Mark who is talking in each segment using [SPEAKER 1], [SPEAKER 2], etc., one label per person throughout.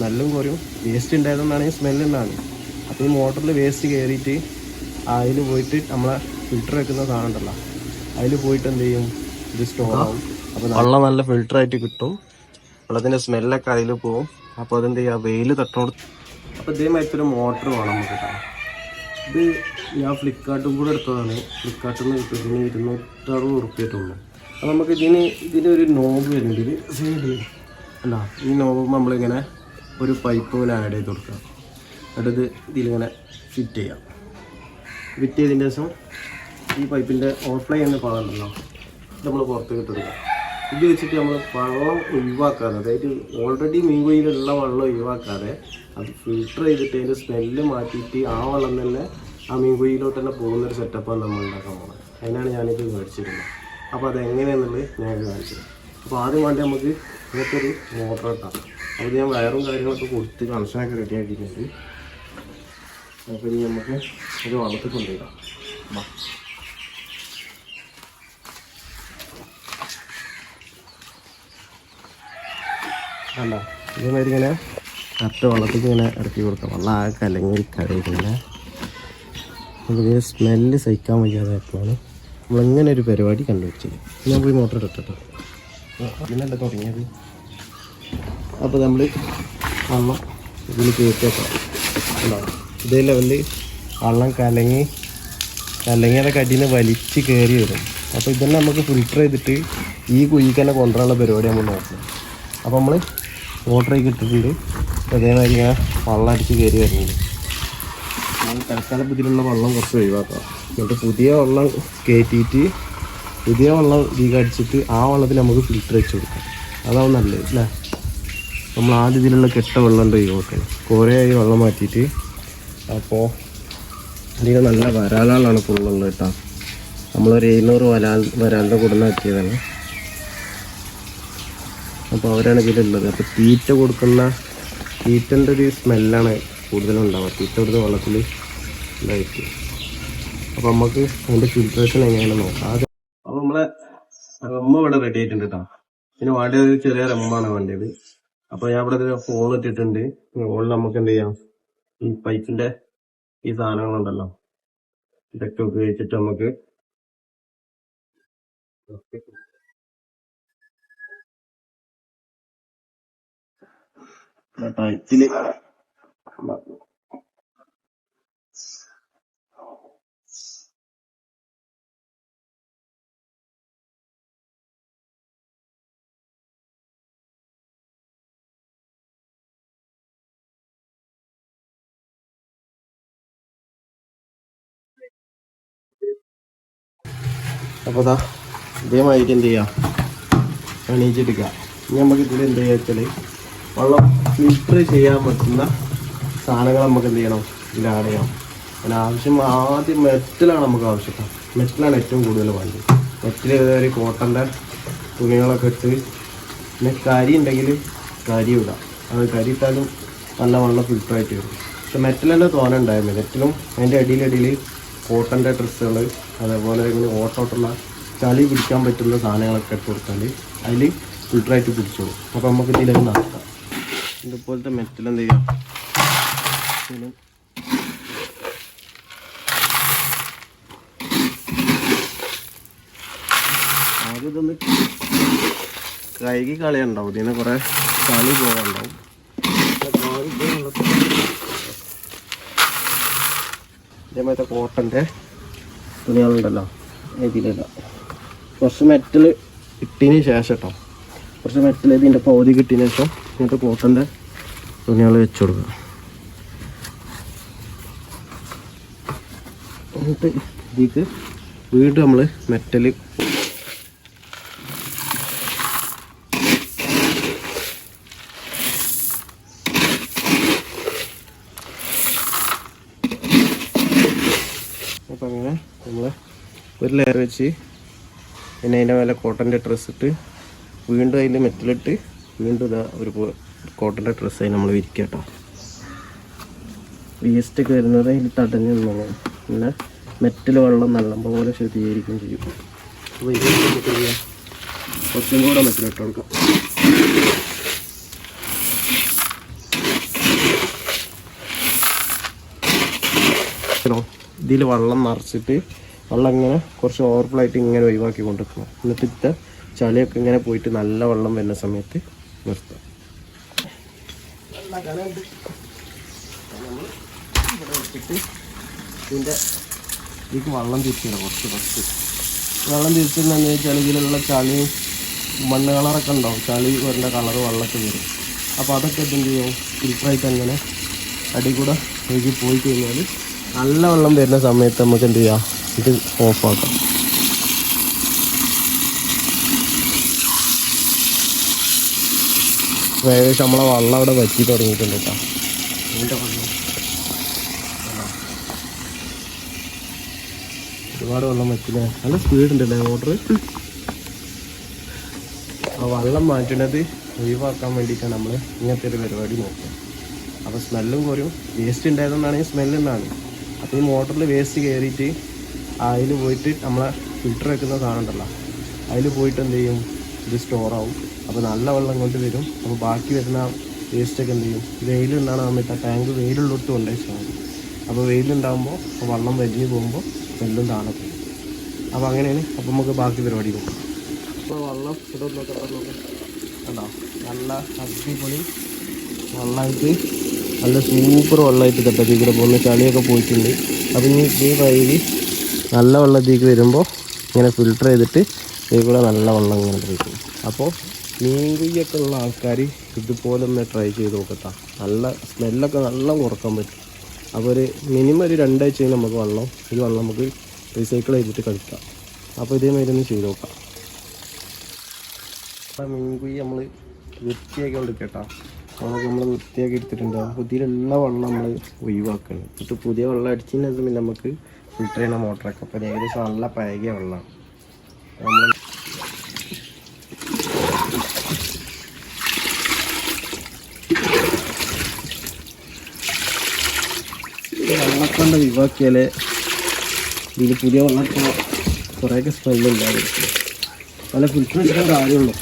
[SPEAKER 1] സ്മെല്ലും കുറയും waste ഉണ്ടായതുകൊണ്ടാണ് smell ഉണ്ടാകുന്നത് അപ്പോൾ ഈ മോട്ടറിൽ വേസ്റ്റ് കയറിയിട്ട് അതിൽ പോയിട്ട് നമ്മളെ ഫിൽറ്റർ വെക്കുന്ന സാധനം ഉണ്ടല്ലോ. അതിൽ പോയിട്ട് എന്ത് ചെയ്യും? ഇത് സ്റ്റോർ ആവും. അപ്പോൾ വെള്ളം നല്ല ഫിൽറ്റർ ആയിട്ട് കിട്ടും. വെള്ളത്തിന്റെ സ്മെല്ലൊക്കെ അതിൽ പോവും. അപ്പോൾ അതെന്ത് ചെയ്യുക വെയിൽ തട്ടോട് അപ്പോൾ ഇതേമാതിരത്തെ ഒരു മോട്ടർ വേണം നമുക്ക് കേട്ടോ. ഇത് ഞാൻ ഫ്ലിപ്കാർട്ടും കൂടെ എടുത്തതാണ്. ഫ്ലിപ്കാർട്ടിൽ നിന്ന് കിട്ടും ഇതിന് ഇരുന്നൂറ്ററുപത് ഉറുപ്പ്യറ്റുള്ളൂ അപ്പോൾ നമുക്ക് ഇതിന് ഒരു നോബ് വരുന്നുണ്ട്. ഇത് സൈഡിൽ അല്ല ഈ നോബ് നമ്മളിങ്ങനെ ഒരു പൈപ്പ് പോലെ ആഡ് ചെയ്ത് കൊടുക്കുക. എന്നിട്ട് ഇതിലിങ്ങനെ ഫിറ്റ് ചെയ്യാം ഫിറ്റ് ചെയ്തതിന്റെ ശേഷം ഈ പൈപ്പിന്റെ ഓഫ്ലൈൻ എന്ന ഇത് നമ്മൾ പുറത്തേക്ക് ഇട്ടെടുക്കുക ഇത് വെച്ചിട്ട് നമ്മൾ വെള്ളം ഒഴിവാക്കാതെ അതായത് ഓൾറെഡി മീൻ കുഴിയിലുള്ള വെള്ളം ഒഴിവാക്കാതെ അത് ഫിൽട്ടർ ചെയ്തിട്ട് അതിന്റെ സ്മെല്ല് മാറ്റിയിട്ട് ആ വെള്ളം തന്നെ ആ മീൻ കുഴിയിലോട്ട് തന്നെ പോകുന്നൊരു സെറ്റപ്പാണ് നമ്മൾ ഉണ്ടാക്കാൻ പോകുന്നത് അതിനാണ് ഞാനിത് മേടിച്ചിരുന്നത്. അപ്പോൾ അതെങ്ങനെയാണെന്നുള്ളത് ഞാൻ കാണിച്ചത് അപ്പോൾ ആദ്യം വേണ്ടി നമുക്ക് ഇതൊക്കെ ഒരു മോട്ടർ ഇട്ടാം അപ്പോൾ ഞാൻ വയറും കാര്യങ്ങളൊക്കെ കൊടുത്ത് കണക്ഷനൊക്കെ റെഡി ആക്കിയിട്ടുണ്ട്. അപ്പോൾ ഇനി നമുക്ക് ഒരു വളർത്തി കൊണ്ടുവരാം. അല്ല ഇതേമാതിരി കറക്റ്റ് വെള്ളത്തിൽ ഇങ്ങനെ ഇറക്കി കൊടുക്കാം. വെള്ളം ആ കലങ്ങി കരയിങ്ങനെ നമുക്ക് സ്മെല്ല് സഹിക്കാൻ വയ്യാതെ എപ്പോഴാണ് നമ്മളിങ്ങനെ ഒരു പരിപാടി കണ്ടുപിടിച്ചത്. ഞാൻ പോയി മോട്ടർ ഇട്ടിട്ടോ പിന്നല്ല തുടങ്ങിയത്? അപ്പോൾ നമ്മൾ വെള്ളം ഇതിൽ കയറ്റിയേക്കാം. ഉണ്ടാവും ഇതേ ലെവലിൽ വെള്ളം കലങ്ങി കലങ്ങിയുടെ കടിയിൽ നിന്ന് വലിച്ച് കയറി വരും. അപ്പോൾ ഇതന്നെ നമുക്ക് ഫിൽറ്റർ ചെയ്തിട്ട് ഈ കുഴിക്ക് തന്നെ കൊണ്ടുവരാനുള്ള പരിപാടി നമ്മൾ നോക്കണം അപ്പോൾ നമ്മൾ മോട്ടറേക്ക് ഇട്ടിട്ടുണ്ട്. അതേമാതിരി ഇങ്ങനെ വെള്ളം അടിച്ച് കയറി വരുന്നുണ്ട്. നമ്മൾ തൽക്കാലം ഇതിലുള്ള വെള്ളം കുറച്ച് ഒഴിവാക്കാം. എന്നിട്ട് പുതിയ വെള്ളം കയറ്റിയിട്ട് പുതിയ വെള്ളം ഇതിൽ അടിച്ചിട്ട് ആ വെള്ളത്തിൽ നമുക്ക് ഫിൽറ്റർ വെച്ച് കൊടുക്കാം. അതാവും നല്ലത് അല്ലേ? നമ്മൾ ആദ്യം ഇതിലുള്ള കെട്ട വെള്ളം ഒഴിവാക്കണം കുറേയായി വെള്ളം മാറ്റിയിട്ട്. അപ്പോൾ ഇതിന് നല്ല വരാലാളാണ് ഫുള്ളുള്ളത് കേട്ടോ. നമ്മളൊരു എഴുന്നൂറ് വരാൽ വരാലിന്റെ കൂടെ എത്തിയതാണ് അപ്പോൾ അവരാണ് ഇതിലുള്ളത്. അപ്പോൾ തീറ്റ കൊടുക്കുന്ന തീറ്റന്റെ ഒരു സ്മെല്ലാണ് കൂടുതലും ഉണ്ടാവുക. തീറ്റ കൊടുത്ത വെള്ളത്തിൽ ഇതായിട്ട്. അപ്പോൾ നമുക്ക് അതിന്റെ ഫിൽട്രേഷൻ എങ്ങനെയാണ് നോക്കാം. അപ്പോൾ നമ്മളെ റമ്മ ഇവിടെ റെഡി ആയിട്ടുണ്ട് കേട്ടോ. ഇതിന് വേണ്ടിയത് ഒരു ചെറിയ റമ്മാണ് വേണ്ടിയത് അപ്പോൾ ഞാൻ ഇവിടെ ഒരു ഫോൺ ഇട്ടിട്ടുണ്ട്. ഫോണിൽ നമുക്ക് എന്ത് ചെയ്യാം? ഈ പൈപ്പിന്റെ ഈ സാധനങ്ങളുണ്ടല്ലോ. ഇതൊക്കെ ഉപയോഗിച്ചിട്ട് നമുക്ക് പൈപ്പിൽ അപ്പോൾ അതാ ഇതേമാതിരി എന്ത് ചെയ്യാം? എണീച്ചെടുക്കുക ഇനി നമുക്ക് ഇതിൽ എന്ത് ചെയ്യുക വെച്ചാൽ വെള്ളം ഫിൽറ്റർ ചെയ്യാൻ പറ്റുന്ന സാധനങ്ങൾ നമുക്ക് എന്ത് ചെയ്യണം? ഇതിൽ ആഡ് ചെയ്യാം. അതിന് ആവശ്യം ആദ്യം മെറ്റലാണ് നമുക്ക് ആവശ്യം മെറ്റലാണ് ഏറ്റവും കൂടുതൽ വേണ്ടത്. മെറ്റൽ ഒരു കോട്ടന്റെ തുണികളൊക്കെ ഇട്ട് പിന്നെ കരി ഉണ്ടെങ്കിൽ കരി ഇടാം അത് കരി ഇട്ടാലും നല്ല വെള്ളം ഫിൽറ്റർ ആയിട്ട് വരും. പക്ഷെ മെറ്റൽ തന്നെ മെറ്റലും അതിന്റെ അടിയിലടിയിൽ കോട്ടന്റെ ഡ്രസ്സുകൾ അതേപോലെ ഇങ്ങനെ ഓട്ടോട്ടുള്ള ചളി പിടിക്കാൻ പറ്റുന്ന സാധനങ്ങളൊക്കെ ഇട്ട് കൊടുത്താൽ അതിൽ ഫിൽറ്ററായിട്ട് പിടിച്ചോളും. അപ്പോൾ നമുക്ക് ഇതിലേക്ക് നടത്താം. ഇതുപോലത്തെ മെറ്റൽ എന്ത് ചെയ്യാം? ആദ്യം ഇതൊന്ന് കഴുകി കളയുണ്ടാവും. ഇതിന് കുറേ ചളി പോകാനുണ്ടാവും. ഇതേമാതിരത്തെ കോട്ടന്റെ തുണികളുണ്ടല്ലോ. ഇതിലില്ല കുറച്ച് മെറ്റൽ ഇട്ടതിന് ശേഷം കേട്ടോ കുറച്ച് മെറ്റൽ ഇതിന്റെ പകുതി കിട്ടിയതിന് ശേഷം ഇങ്ങനത്തെ കോട്ടന്റെ തുണികൾ വെച്ച് കൊടുക്കുക എന്നിട്ട് ഇതിക്ക് വീണ്ടും നമ്മൾ മെറ്റൽ അപ്പം അങ്ങനെ നമ്മൾ ഒരു ലെയർ വെച്ച് പിന്നെ അതിന്റെ മേലെ കോട്ടന്റെ ഡ്രസ്സ് ഇട്ട് വീണ്ടും അതിൽ മെറ്റലിട്ട് വീണ്ടും ഇതാ ഒരു കോട്ടന്റെ ഡ്രസ്സായി നമ്മൾ വിരിക്കുക കേട്ടോ വേസ്റ്റ് ഒക്കെ വരുന്നത് അതിൽ തടഞ്ഞു നിന്നാണ് പിന്നെ മെറ്റൽ വെള്ളം നല്ലപോലെ ശുദ്ധീകരിക്കും ചെയ്യും. അപ്പോൾ ഇത് നമുക്ക് ചെയ്യാം. കുറച്ചും കൂടെ മെറ്റലിട്ട് കൊടുക്കാം. ഇതിൽ വെള്ളം നിറച്ചിട്ട് വെള്ളം ഇങ്ങനെ കുറച്ച് ഓവർഫ്ലോ ആയിട്ട് ഇങ്ങനെ ഒഴിവാക്കി കൊണ്ടിരിക്കണം എന്നിട്ട് ഇത്ത ചളിയൊക്കെ ഇങ്ങനെ പോയിട്ട് നല്ല വെള്ളം വരുന്ന സമയത്ത് നിർത്താം ഇതിന്റെ ഇതിലേക്ക് വെള്ളം തിരിച്ചിടാം കുറച്ച് കുറച്ച്. വെള്ളം തിരിച്ചിടുന്നതെന്ന് വെച്ചാൽ ഇതിലുള്ള ചളി മണ്ണ് കളറൊക്കെ ഉണ്ടാവും. ചളി വരുന്ന കളർ വെള്ളമൊക്കെ വരും. അപ്പോൾ അതൊക്കെ എന്ത് ചെയ്യും? ഫിൽറ്ററായിട്ട് അങ്ങനെ അടി കൂടെ ഒഴുകി പോയി കഴിഞ്ഞാൽ നല്ല വെള്ളം വരുന്ന സമയത്ത് നമുക്ക് എന്ത് ചെയ്യാം? ഇത് ഓഫാക്കാം ഏകദേശം നമ്മളെ വെള്ളം അവിടെ വറ്റി തുടങ്ങിയിട്ടുണ്ട് കേട്ടോ. ഒരുപാട് വെള്ളം വറ്റില്ലേ? നല്ല സ്പീഡ് ഉണ്ടല്ലേ മോട്ടർ ആ വെള്ളം മാറ്റുന്നത് ഒഴിവാക്കാൻ വേണ്ടിയിട്ടാണ് നമ്മൾ ഇങ്ങനത്തെ ഒരു പരിപാടി നോക്കുക. അപ്പോൾ സ്മെല്ലും കുറയും വേസ്റ്റ് ഉണ്ടായതുകൊണ്ടാണെങ്കിൽ ഈ അപ്പോൾ ഈ മോട്ടറിൽ വേസ്റ്റ് കയറിയിട്ട് അതിൽ പോയിട്ട് നമ്മളെ ഫിൽറ്റർ വെക്കുന്ന സാധനം അതിൽ പോയിട്ട് എന്ത് ചെയ്യും? ഇത് സ്റ്റോർ ആവും. അപ്പോൾ നല്ല വെള്ളം കൊണ്ട് വരും. അപ്പോൾ ബാക്കി വരുന്ന വേസ്റ്റൊക്കെ എന്ത് ചെയ്യും? വെയിലുണ്ടാകുന്ന സമയത്ത് ആ ടാങ്ക് വെയിലുള്ളിട്ട് കൊണ്ടുവച്ചാൽ മതി അപ്പോൾ വെയിലുണ്ടാകുമ്പോൾ വെള്ളം വലിഞ്ഞ് പോകുമ്പോൾ വെള്ളം പോകും അപ്പോൾ അങ്ങനെയാണ് അപ്പോൾ നമുക്ക് ബാക്കി പരിപാടി പോകും അപ്പോൾ വെള്ളം പറഞ്ഞു കണ്ടോ? നല്ല അടിപൊളി വെള്ളമായിട്ട് നല്ല സൂപ്പർ വെള്ളമായിട്ട് കേട്ടോ കൂടെ പോകുന്ന ചളിയൊക്കെ പോയിട്ടുണ്ട്. അപ്പം ഇനി ഈ വൈകി നല്ല വെള്ളത്തേക്ക് വരുമ്പോൾ ഇങ്ങനെ ഫിൽട്ടർ ചെയ്തിട്ട് ഇതിൽ നല്ല വെള്ളം ഇങ്ങനെ കഴിക്കും അപ്പോൾ മീൻകുയ്യൊക്കെ ഉള്ള ആൾക്കാർ ഇതുപോലെ ഒന്ന് ട്രൈ ചെയ്ത് നോക്കട്ടാ. നല്ല സ്മെല്ലൊക്കെ നല്ല കുറയ്ക്കാൻ പറ്റും. അപ്പോൾ ഒരു മിനിമം ഒരു രണ്ടാഴ്ച നമുക്ക് വെള്ളം ഈ വെള്ളം നമുക്ക് റീസൈക്കിൾ ചെയ്തിട്ട് കളിക്കാം അപ്പോൾ ഇതേമാതിരി ഒന്ന് ചെയ്ത് നോക്കാം. അപ്പം മീൻകുയ്യ നമ്മൾ വൃത്തിയാക്കി കൊടുക്കട്ടാ അതൊക്കെ നമ്മൾ വൃത്തിയാക്കി എടുത്തിട്ടുണ്ട് ആ ഇതിലുള്ള വെള്ളം നമ്മൾ ഒഴിവാക്കണം. എന്നിട്ട് പുതിയ വെള്ളം അടിച്ചതിന് പിന്നെ നമുക്ക് ഫിൽറ്റർ ചെയ്യണ മോട്ടറൊക്കെ അപ്പോൾ ഏകദേശം നല്ല പഴകിയ വെള്ളമാണ് നമ്മൾ വെള്ളമൊക്കെ കൊണ്ട് ഒഴിവാക്കിയാലേ ഇതിൽ പുതിയ വെള്ളം കുറേയൊക്കെ സ്മെല്ലുണ്ടാവും നല്ല ഫിൽറ്റർ വെച്ചിട്ട് കാര്യമുള്ളൂ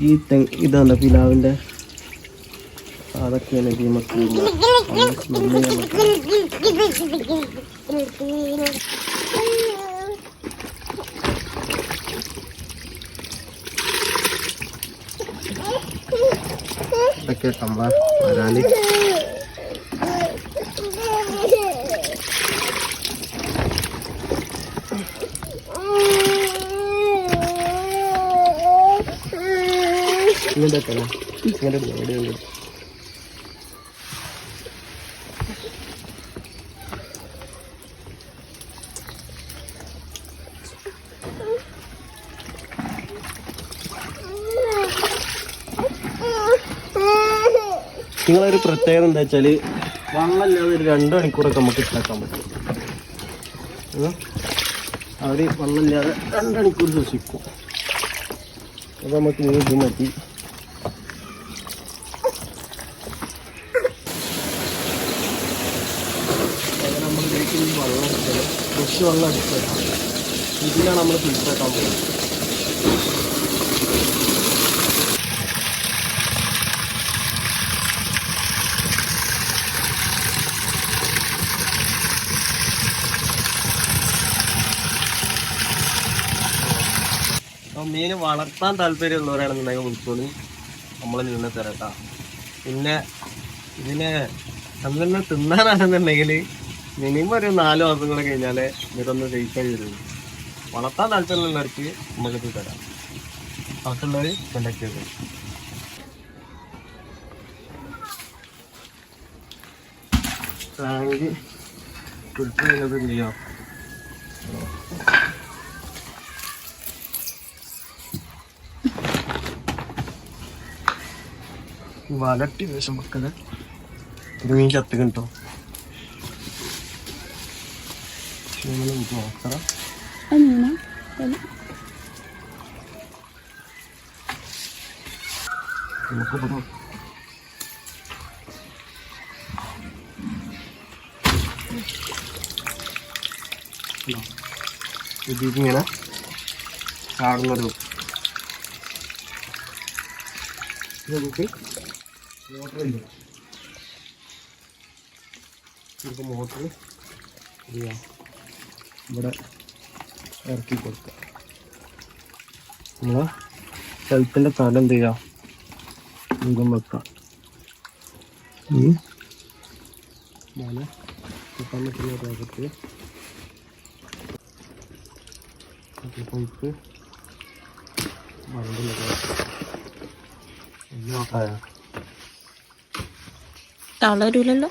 [SPEAKER 1] ഈ തെങ്ങ് ഇതാണ് പിലാവിന്റെ അതൊക്കെയാണ് നമുക്ക് ഇതൊക്കെ നമ്മളെ വരാൽ ഇങ്ങോട്ടൊക്കെ ഇങ്ങോട്ട് എവിടെയുണ്ട് നിങ്ങളൊരു പ്രത്യേകത എന്താ വെച്ചാൽ വെള്ളമില്ലാതെ ഒരു രണ്ട് മണിക്കൂറൊക്കെ നമുക്ക് ഇട്ടാക്കാൻ പറ്റും. അവർ വെള്ളമില്ലാതെ രണ്ട് മണിക്കൂർ ശ്വസിക്കും. അപ്പൊ നമുക്ക് ഇനി ഇത് മതി അങ്ങനെ നമ്മൾ ഇതിലേക്ക് ഈ വെള്ളം അടിച്ചത് ഫ്രഷ് വെള്ളം അടിച്ചത് ഇതിലാണ് നമ്മൾ ഫിൽറ്റർ ആക്കാൻ പോകുന്നത്. അപ്പോൾ മീൻ വളർത്താൻ താല്പര്യമുള്ളവരാണെന്നുണ്ടെങ്കിൽ വിളിച്ചോളി. നമ്മൾ നിന്ന് തരട്ടാ പിന്നെ ഇതിനെ നമ്മൾ തിന്നാനാണെന്നുണ്ടെങ്കിൽ മിനിമം ഒരു നാല് മാസം കൂടെ കഴിഞ്ഞാലേ ഇതൊന്ന് ജയിക്കാൻ വരുള്ളൂ വളർത്താൻ താല്പര്യമുള്ളവർക്ക് നമുക്കിത് തരാം. അവർക്കുള്ളവർ കോണ്ടാക്ട് ചെയ്തു. ടാങ്ക് ഫിൽറ്റർ ചെയ്യാം? വലട്ടി വേഷം മക്കളെ ഇത് മീൻ ചത്ത് കിട്ടോ നോക്കണം നമുക്ക് ഇവിടെ ഇതിങ്ങനെ ചാടുന്നൊരു ഇത് നമുക്ക് ഉണ്ട് നമുക്ക് മോട്ടർ ചെയ്യാം. ഇവിടെ ഇറക്കി കൊടുക്കുക. നമ്മളെ ഷെൽഫിന്റെ തല എന്ത് ചെയ്യാം? മുഖം വെക്കാം. ഉം. ഇതാണ് കിട്ടാൻ പറ്റുന്ന ഭാഗത്ത്. പൈപ്പ് വണ്ടിയിലൊക്കെ
[SPEAKER 2] തളരൂലല്ലോ?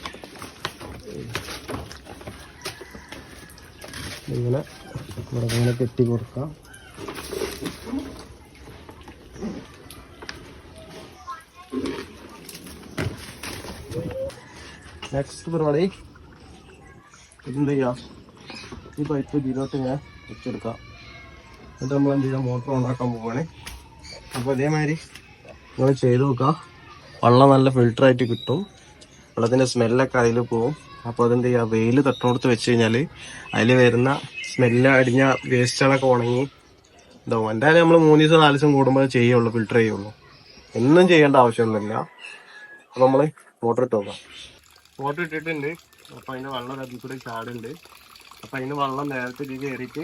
[SPEAKER 1] ഇങ്ങനെ ഇവിടെ ഇങ്ങനെ കെട്ടി കൊടുക്കാം. നെക്സ്റ്റ് പരിപാടി. ഇതെന്ത് ചെയ്യാം? ഈ പൈപ്പ് ഇതിലോട്ട് ഇങ്ങനെ വെച്ചെടുക്കാം. എന്നിട്ട് നമ്മൾ എന്ത് ചെയ്യാം? മോട്ടർ ഉണ്ടാക്കാൻ പോവുകയാണ് അപ്പോൾ ഇതേമാതിരി നിങ്ങൾ ചെയ്ത് നോക്കുക വെള്ളം നല്ല ഫിൽട്ടർ ആയിട്ട് കിട്ടും. വെള്ളത്തിന്റെ സ്മെല്ലൊക്കെ അതിൽ പോവും. അപ്പോൾ അതെന്ത് ചെയ്യുക വെയിൽ തട്ടോടത്ത് വെച്ച് കഴിഞ്ഞാൽ അതിൽ വരുന്ന സ്മെല്ല് അടിഞ്ഞ വേസ്റ്റുകളൊക്കെ ഉണങ്ങി ഇതാവും എന്തായാലും നമ്മൾ മൂന്ന് ദിവസം നാല് ദിവസം കൂടുമ്പോൾ ചെയ്യുള്ളൂ ഫിൽട്ടർ ചെയ്യുള്ളൂ. ഒന്നും ചെയ്യേണ്ട ആവശ്യമൊന്നുമില്ല. അപ്പോൾ നമ്മൾ മോട്ടർ ഇട്ട് നോക്കാം. മോട്ടർ ഇട്ടിട്ടുണ്ട്. അപ്പോൾ അതിന്റെ വെള്ളം അതിൽ കൂടി ചാടുണ്ട് അപ്പോൾ അതിന് വെള്ളം നേരത്തെ ഇത് കയറിയിട്ട്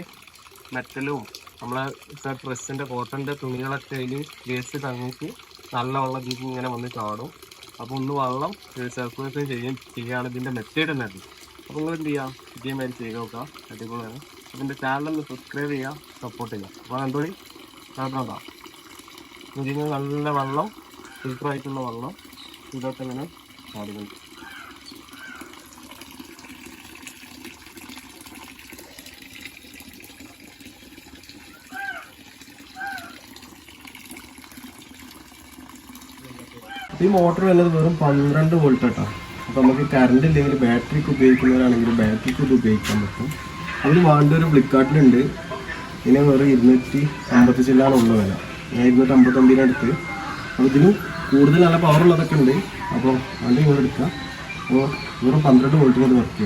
[SPEAKER 1] മെറ്റലും നമ്മളെ ഡ്രസ്സിന്റെ കോട്ടന്റെ തുണികളൊക്കെ അതിൽ വേസ്റ്റ് തങ്ങിയിട്ട് നല്ല വെള്ളം ഇങ്ങനെ വന്ന് ചാടും. അപ്പോൾ ഒന്ന് വെള്ളം സർക്കുലേഷൻ ചെയ്യും. ചെയ്യുകയാണ് ഇതിന്റെ മെത്തേഡ് തന്നെ അത് അപ്പോൾ നിങ്ങൾ എന്ത് ചെയ്യുക ഇതേമാതിരി ചെയ്ത് നോക്കാം അടിപൊളിയാണ്. അതിന്റെ ചാനലൊന്ന് സബ്സ്ക്രൈബ് ചെയ്യുക സപ്പോർട്ട് ചെയ്യുക. അപ്പോൾ എന്തോടി കാരണം നല്ല വെള്ളം ഫിൽറ്റർ ആയിട്ടുള്ള വെള്ളം ഇതൊക്കെ ഇങ്ങനെ ചാടുന്നുണ്ട് ഈ മോട്ടർ വരുന്നത് വെറും പന്ത്രണ്ട് വോൾട്ട് കേട്ടോ അപ്പോൾ നമുക്ക് കറണ്ട് ഇല്ലെങ്കിൽ ബാറ്ററിക്ക് ഉപയോഗിക്കുന്നവരാണെങ്കിൽ ബാറ്ററിക്ക് ഇത് ഉപയോഗിക്കാൻ പറ്റും. അതിന് വേണ്ട ഒരു ഫ്ലിപ്കാർട്ടിലുണ്ട് ഇതിന് വെറും ഇരുന്നൂറ്റി അമ്പത്തി ചില്ലാണ് ഉള്ള വില. ഞാൻ ഇരുന്നൂറ്റി അമ്പത്തൊമ്പതിനടുത്ത് അപ്പോൾ ഇതിന് കൂടുതൽ നല്ല പവർ ഉള്ളതൊക്കെ ഉണ്ട്. അപ്പോൾ വണ്ടി ഇങ്ങനെ എടുക്കാം. അപ്പോൾ വെറും പന്ത്രണ്ട് വോൾട്ടിന് അത് വർക്ക് ചെയ്യും